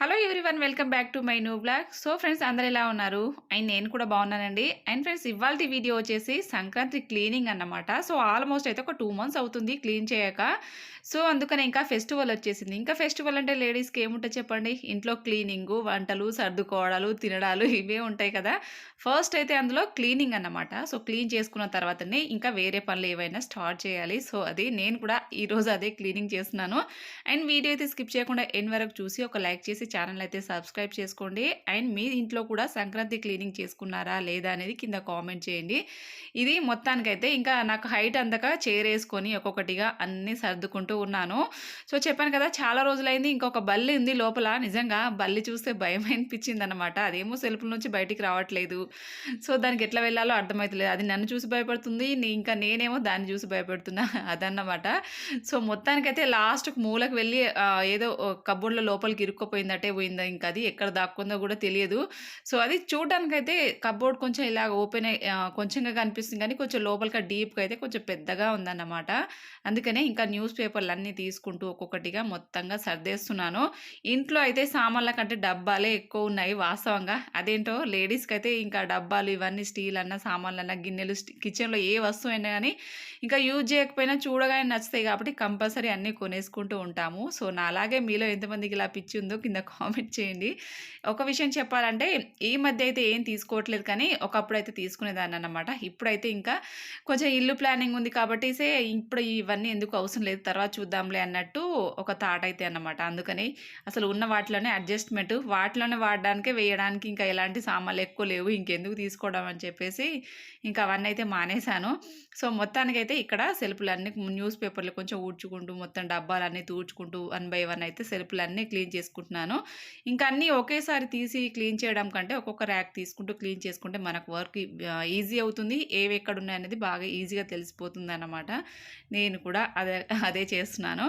Hello one welcome back to my new blog so friends అందరు ఎలా ఉన్నారు? And నేను కూడా బాగున్నానండి. అండ్ ఫ్రెండ్స్ ఇవాళ వీడియో వచ్చేసి సంక్రాంతి క్లీనింగ్ అన్నమాట. సో ఆల్మోస్ట్ అయితే ఒక టూ మంత్స్ అవుతుంది క్లీన్ చేయక. సో అందుకని ఇంకా ఫెస్టివల్ వచ్చేసింది. ఇంకా ఫెస్టివల్ అంటే లేడీస్కి ఏముంటుంది చెప్పండి? ఇంట్లో క్లీనింగు వంటలు సర్దుకోవడాలు తినడాలు ఇవే ఉంటాయి కదా. ఫస్ట్ అయితే అందులో క్లీనింగ్ అన్నమాట. సో క్లీన్ చేసుకున్న తర్వాతనే ఇంకా వేరే పనులు ఏవైనా స్టార్ట్ చేయాలి. సో అది నేను కూడా ఈరోజు అదే క్లీనింగ్ చేస్తున్నాను. అండ్ వీడియో అయితే స్కిప్ చేయకుండా ఎన్ వరకు చూసి ఒక లైక్ చేసి ఛానల్ అయితే సబ్స్క్రైబ్ చేసుకోండి. అండ్ మీ ఇంట్లో కూడా సంక్రాంతి క్లీనింగ్ చేసుకున్నారా లేదా అనేది కింద కామెంట్ చేయండి. ఇది మొత్తానికైతే ఇంకా నాకు హైట్ అందక చేరేసుకొని ఒక్కొక్కటిగా అన్నీ సర్దుకుంటూ ఉన్నాను. సో చెప్పాను కదా చాలా రోజులైంది ఇంకొక బల్లి ఉంది లోపల. నిజంగా బల్లి చూస్తే భయం అనిపించింది అనమాట అదేమో సెల్ఫ్ నుంచి బయటికి రావట్లేదు. సో దానికి ఎట్లా వెళ్ళాలో అర్థమవుతలేదు అది నన్ను చూసి భయపడుతుంది ఇంకా నేనేమో దాన్ని చూసి భయపడుతున్నా అదన్నమాట. సో మొత్తానికైతే లాస్ట్కి మూలకు వెళ్ళి ఏదో కబోర్డ్లో లోపలికి ఇరుక్కుపోయిందటే. పోయిందా ఇంకా అది ఎక్కడ దాక్కుందో కూడా తెలియదు. సో అది చూడడానికైతే కబోర్డ్ కొంచెం ఇలా ఓపెన్ అయ్యి కొంచెంగా కనిపిస్తుంది కానీ కొంచెం లోపలికి డీప్గా అయితే కొంచెం పెద్దగా ఉందన్నమాట. అందుకనే ఇంకా న్యూస్ పేపర్లు అన్నీ తీసుకుంటూ ఒక్కొక్కటిగా మొత్తంగా సర్దేస్తున్నాను. ఇంట్లో అయితే సామాన్ల కంటే డబ్బాలే ఎక్కువ ఉన్నాయి వాస్తవంగా. అదేంటో లేడీస్కి అయితే ఇంకా డబ్బాలు ఇవన్నీ స్టీల్ అన్న సామాన్లు అన్న గిన్నెలు కిచెన్లో ఏ వస్తువు అయినా కానీ ఇంకా యూజ్ చేయకపోయినా చూడగానే నచ్చుతాయి కాబట్టి కంపల్సరీ అన్నీ కొనేసుకుంటూ ఉంటాము. సో నా అలాగే మీలో ఎంతమందికి ఇలా పిచ్చి ఉందో కింద కామెంట్ చేయండి. ఒక విషయం చెప్పాలంటే ఈ మధ్య అయితే ఏం తీసుకోవట్లేదు కానీ ఒకప్పుడు అయితే తీసుకునేదాన్ని అన్నమాట ఇప్పుడైతే ఇంకా కొంచెం ఇల్లు ప్లానింగ్ ఉంది కాబట్టి సే ఇప్పుడు ఇవన్నీ ఎందుకు అవసరం లేదు తర్వాత చూద్దాంలే అన్నట్టు ఒక థాట్ అయితే అన్నమాట. అందుకని అసలు ఉన్న వాటిలోనే అడ్జస్ట్మెంట్ వాటిలోనే వాడడానికే వేయడానికి ఇంకా ఎలాంటి సామాన్లు ఎక్కువ లేవు ఇంకెందుకు తీసుకోవడం అని చెప్పేసి ఇంకా అవన్నీ అయితే మానేశాను. సో మొత్తానికైతే ఇక్కడ సెల్ఫ్లన్నీ న్యూస్ పేపర్లు కొంచెం ఊడ్చుకుంటూ మొత్తం డబ్బాలన్నీ తూడ్చుకుంటూ వన్ బై వన్ అయితే సెల్ఫ్లన్నీ క్లీన్ చేసుకుంటున్నాను. ఇంకా అన్నీ ఒకేసారి తీసి క్లీన్ చేయడం కంటే ఒక్కొక్క ర్యాక్ తీసుకుంటూ క్లీన్ చేసుకుంటే మనకు వర్క్ ఈజీ అవుతుంది. ఏవి ఎక్కడ ఉన్నాయనేది బాగా ఈజీగా తెలిసిపోతుంది అన్నమాట నేను కూడా అదే అదే చేస్తున్నాను.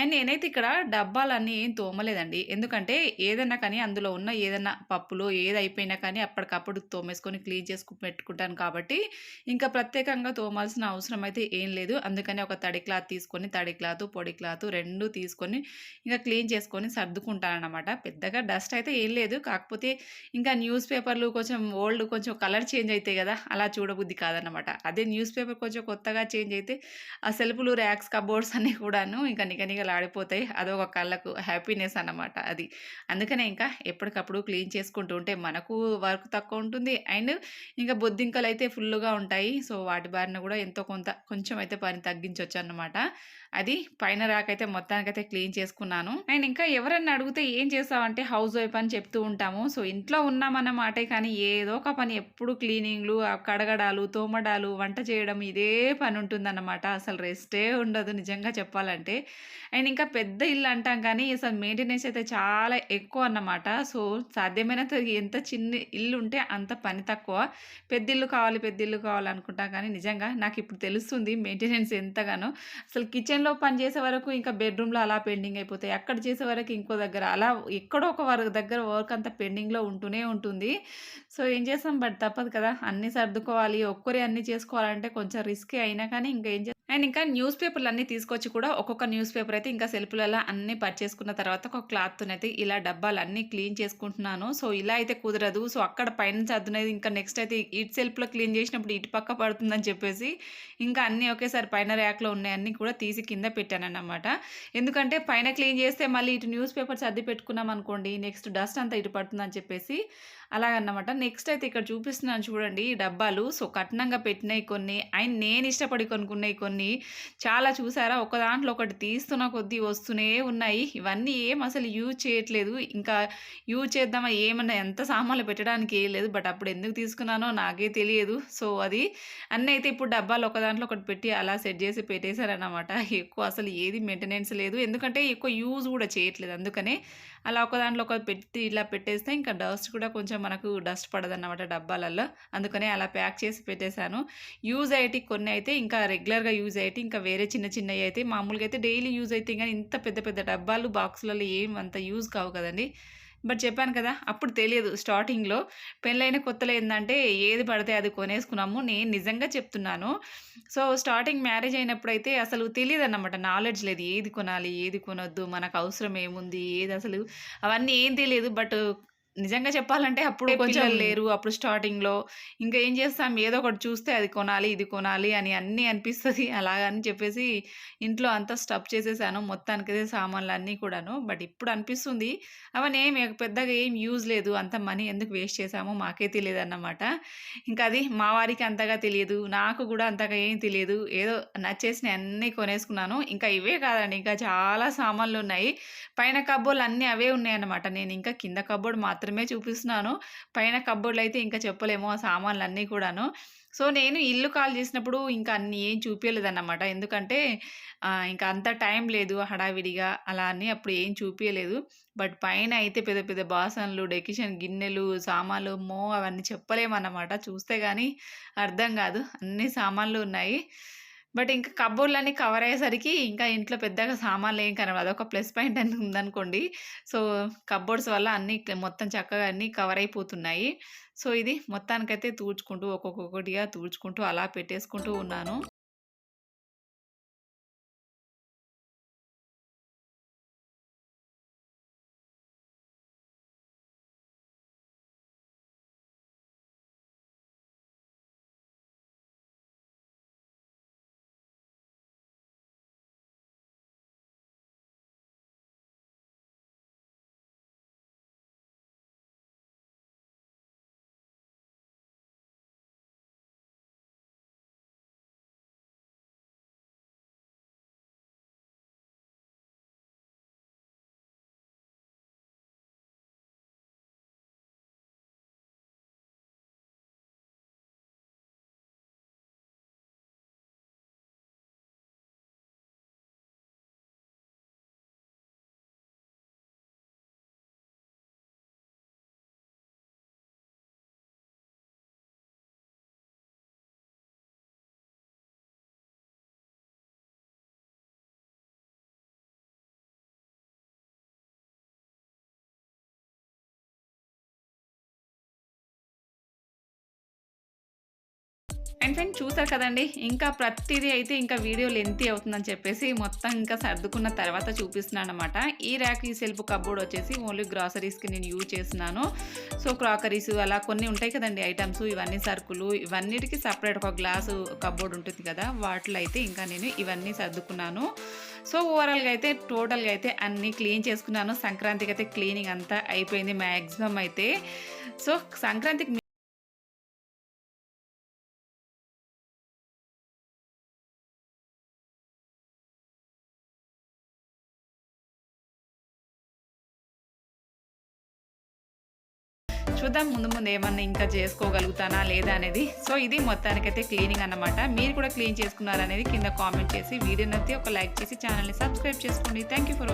అండ్ నేనైతే ఇక్కడ డబ్బాలన్నీ ఏం తోమలేదండి. ఎందుకంటే ఏదైనా కానీ అందులో ఉన్న ఏదైనా పప్పులు ఏది అయిపోయినా కానీ అప్పటికప్పుడు తోమేసుకొని క్లీన్ చేసుకు పెట్టుకుంటాను కాబట్టి ఇంకా ప్రత్యేకంగా తోమాల్సిన అవసరం అయితే ఏం లేదు. అందుకని ఒక తడి క్లాత్ తీసుకొని తడి క్లాత్ పొడి క్లాత్ రెండు తీసుకొని ఇంకా క్లీన్ చేసుకొని అనమాట పెద్దగా డస్ట్ అయితే ఏం లేదు. కాకపోతే ఇంకా న్యూస్ పేపర్లు కొంచెం ఓల్డ్ కొంచెం కలర్ చేంజ్ అవుతాయి కదా! అలా చూడబుద్ధి కాదనమాట అదే న్యూస్ పేపర్ కొంచెం కొత్తగా చేంజ్ అయితే ఆ సెల్ఫ్లు ర్యాక్స్ కబోర్డ్స్ అన్నీ కూడాను ఇంకా నిగనిగలు ఆడిపోతాయి అదొక కళ్ళకు హ్యాపీనెస్ అన్నమాట అది. అందుకనే ఇంకా ఎప్పటికప్పుడు క్లీన్ చేసుకుంటూ ఉంటే మనకు వర్క్ తక్కువ ఉంటుంది. అండ్ ఇంకా బొద్దింకలు అయితే ఫుల్గా ఉంటాయి. సో వాటి బారిన కూడా ఎంతో కొంత కొంచెం అయితే పని తగ్గించవచ్చు అన్నమాట. అది పైన రాకైతే మొత్తానికైతే క్లీన్ చేసుకున్నాను. అండ్ ఇంకా ఎవరన్నా అడిగితే ఏం చేస్తామంటే హౌస్ వైఫ్ అని చెప్తూ ఉంటాము. సో ఇంట్లో ఉన్నాం మాటే కానీ ఏదో ఒక పని ఎప్పుడు క్లీనింగ్లు కడగడాలు తోమడాలు వంట చేయడం ఇదే పని ఉంటుందన్నమాట. అసలు రెస్టే ఉండదు నిజంగా చెప్పాలంటే. అండ్ ఇంకా పెద్ద ఇల్లు అంటాం కానీ అసలు మెయింటెనెన్స్ అయితే చాలా ఎక్కువ అన్నమాట. సో సాధ్యమైనంత ఎంత చిన్న ఇల్లు ఉంటే అంత పని తక్కువ. పెద్ద ఇల్లు కావాలి పెద్ద ఇల్లు కావాలనుకుంటాం కానీ నిజంగా నాకు ఇప్పుడు తెలుస్తుంది మెయింటెనెన్స్ ఎంతగానో. అసలు కిచెన్లో పని చేసే వరకు ఇంకా బెడ్రూమ్లో అలా పెండింగ్ అయిపోతాయి. అక్కడ చేసే వరకు ఇంకో దగ్గర అలా ఎక్కడో ఒక వరకు దగ్గర వర్క్ అంతా పెండింగ్లో ఉంటూనే ఉంటుంది. సో ఏం చేస్తాం? బట్ తప్పదు కదా! అన్నీ సర్దుకోవాలి. ఒక్కరే అన్నీ చేసుకోవాలంటే కొంచెం రిస్క్ అయినా కానీ ఇంకా ఏం చేస్తాం? అండ్ ఇంకా న్యూస్ పేపర్లు అన్నీ తీసుకొచ్చి కూడా ఒక్కొక్క న్యూస్ పేపర్ అయితే ఇంకా సెల్ఫ్లలో అన్నీ పర్చేసుకున్న తర్వాత ఒక క్లాత్తోనైతే ఇలా డబ్బాలు అన్నీ క్లీన్ చేసుకుంటున్నాను. సో ఇలా అయితే కుదరదు. సో అక్కడ పైన చదువునేది ఇంకా నెక్స్ట్ అయితే ఇటు సెల్ఫ్లో క్లీన్ చేసినప్పుడు ఇటు పక్క పడుతుందని చెప్పేసి ఇంకా అన్నీ ఒకేసారి పైన ర్యాక్లో ఉన్నాయన్నీ కూడా తీసి కింద పెట్టానన్నమాట. ఎందుకంటే పైన క్లీన్ చేస్తే మళ్ళీ ఇటు న్యూస్ పేపర్ సర్ది పెట్టుకున్నాం అనుకోండి నెక్స్ట్ డస్ట్ అంతా ఇటు పడుతుందని చెప్పేసి అలాగన్నమాట. నెక్స్ట్ అయితే ఇక్కడ చూపిస్తున్నాను చూడండి ఈ డబ్బాలు. సో కట్నంగా పెట్టినవి కొన్ని. అండ్ నేను ఇష్టపడి కొనుక్కున్నాయి కొన్ని. చాలా చూసారా? ఒక దాంట్లో ఒకటి తీస్తున్న కొద్దీ వస్తూనే ఉన్నాయి. ఇవన్నీ ఏం అసలు యూజ్ చేయట్లేదు. ఇంకా యూజ్ చేద్దామా? ఏమన్నా ఎంత సామాన్లు పెట్టడానికి ఏం లేదు. బట్ అప్పుడు ఎందుకు తీసుకున్నానో నాకే తెలియదు. సో అది. అన్నీ అయితే ఇప్పుడు డబ్బాలు ఒక దాంట్లో ఒకటి పెట్టి అలా సెట్ చేసి పెట్టేశారన్నమాట. ఎక్కువ అసలు ఏది మెయింటెనెన్స్ లేదు. ఎందుకంటే ఎక్కువ యూజ్ కూడా చేయట్లేదు. అందుకనే అలా ఒక దాంట్లో ఒక పెట్టి ఇలా పెట్టేస్తే ఇంకా డస్ట్ కూడా కొంచెం మనకు డస్ట్ పడదన్నమాట డబ్బాలలో అందుకనే అలా ప్యాక్ చేసి పెట్టేశాను యూజ్ అయ్యేటి కొన్ని అయితే ఇంకా రెగ్యులర్గా యూజ్ అయ్యేటి ఇంకా వేరే చిన్న చిన్నవి అయితే మామూలుగా అయితే డైలీ యూజ్ అయితే కానీ ఇంత పెద్ద పెద్ద డబ్బాలు బాక్సులలో ఏం అంత యూజ్ కావు కదండి బట్ చెప్పాను కదా! అప్పుడు తెలియదు స్టార్టింగ్‌లో. పెళ్ళైన కొత్తలో ఏంటంటే ఏది పడితే అది కొనేసుకున్నాము. నేను నిజంగా చెప్తున్నాను. సో, స్టార్టింగ్ మ్యారేజ్ అయినప్పుడు అయితే అసలు తెలియదు అన్నమాట నాలెడ్జ్ లేదు. ఏది కొనాలి? ఏది కొనొద్దు? మనకు అవసరం ఏముంది? ఏది అసలు అవన్నీ ఏం తెలియదు బట్ నిజంగా చెప్పాలంటే అప్పుడు కొంచెం లేరు. అప్పుడు స్టార్టింగ్‌లో ఇంకా ఏం చేస్తాం ఏదో ఒకటి చూస్తే అది కొనాలి, ఇది కొనాలి అని అన్నీ అనిపిస్తది. అలాగని చెప్పేసి ఇంట్లో అంతా స్టఫ్ చేసేసాను. మొత్తానికైతే సామాన్లన్నీ కూడాను. బట్ ఇప్పుడు అనిపిస్తుంది అవన్నీ ఏమి పెద్దగా ఏం యూజ్ లేదు. అంత మనీ ఎందుకు వేస్ట్ చేశామో మాకే తెలియదన్నమాట. ఇంకా అది మా వారికి అంతగా తెలియదు. నాకు కూడా అంతగా ఏం తెలియదు. ఏదో నచ్చేసినయి అన్నీ కొనేసుకున్నాను. ఇంకా ఇవే కాదండి. ఇంకా చాలా సామాన్లున్నాయి. పైన కబోర్డ్‌లు అన్నీ అవే ఉన్నాయన్నమాట. నేను ఇంకా కింద కబోర్డ్ మాత్రమే చూపిస్తున్నాను. పైన కబ్బోర్డ్లు అయితే ఇంకా చెప్పలేము ఆ సామాన్లు అన్నీ కూడాను. సో, నేను ఇల్లు కాల్ చేసినప్పుడు ఇంకా అన్ని ఏం చూపించలేదన్నమాట ఎందుకంటే ఇంకా అంత టైం లేదు హడావిడిగా అలా అని అప్పుడు ఏం చూపించలేదు బట్ పైన అయితే పెద్ద పెద్ద బాసన్లు, డెకిషన్ గిన్నెలు, సామాన్లు మో అవన్నీ చెప్పలేమన్నమాట. చూస్తే కానీ అర్థం కాదు. అన్ని సామాన్లు ఉన్నాయి. బట్ ఇంకా కబోర్డ్‌లన్నీ కవర్ అయ్యేసరికి ఇంకా ఇంట్లో పెద్దగా సామాన్లు ఏం కనబడదు అదొక ప్లస్ పాయింట్ అని ఉందనుకోండి. సో, కబోర్డ్స్ వల్ల అన్నీ మొత్తం చక్కగా అన్నీ కవర్ అయిపోతున్నాయి. సో, ఇది మొత్తానికైతే తూడ్చుకుంటూ ఒక్కొక్కటిగా తుడుచుకుంటూ అలా పెట్టేసుకుంటూ ఉన్నాను. అండ్ ఫ్రెండ్ చూసారు కదండీ! ఇంకా ప్రతిదీ అయితే ఇంకా వీడియో లెంతీ అవుతుందని చెప్పేసి మొత్తం ఇంకా సర్దుకున్న తర్వాత చూపిస్తున్నాను అనమాట ఈ ర్యాక్, ఈ సెల్ఫ్ కబోర్డ్ వచ్చేసి ఓన్లీ గ్రాసరీస్‌కి నేను యూజ్ చేస్తున్నాను. సో, క్రాకరీస్ అలా కొన్ని ఉంటాయి కదండి ఐటమ్స్ ఇవన్నీ సరుకులు ఇవన్నిటికి సపరేట్ ఒక గ్లాసు కప్‌బోర్డ్ ఉంటుంది కదా! వాటిలో అయితే ఇంకా నేను ఇవన్నీ సర్దుకున్నాను. సో, ఓవరాల్‌గా అయితే టోటల్‌గా అయితే అన్నీ క్లీన్ చేసుకున్నాను. సంక్రాంతికి అయితే క్లీనింగ్ అంతా అయిపోయింది మాక్సిమం అయితే. సో, సంక్రాంతికి చూద్దాం ముందు ముందు ఏమన్నా ఇంకా చేసుకోగలుగుతానా లేదా అనేది. సో, ఇది మొత్తానికైతే క్లీనింగ్ అన్నమాట. మీరు కూడా క్లీన్ చేసుకున్నారనేది కింద కామెంట్ చేసి వీడియోనైతే ఒక లైక్ చేసి ఛానల్‌ని సబ్స్క్రైబ్ చేసుకోండి. Thank you for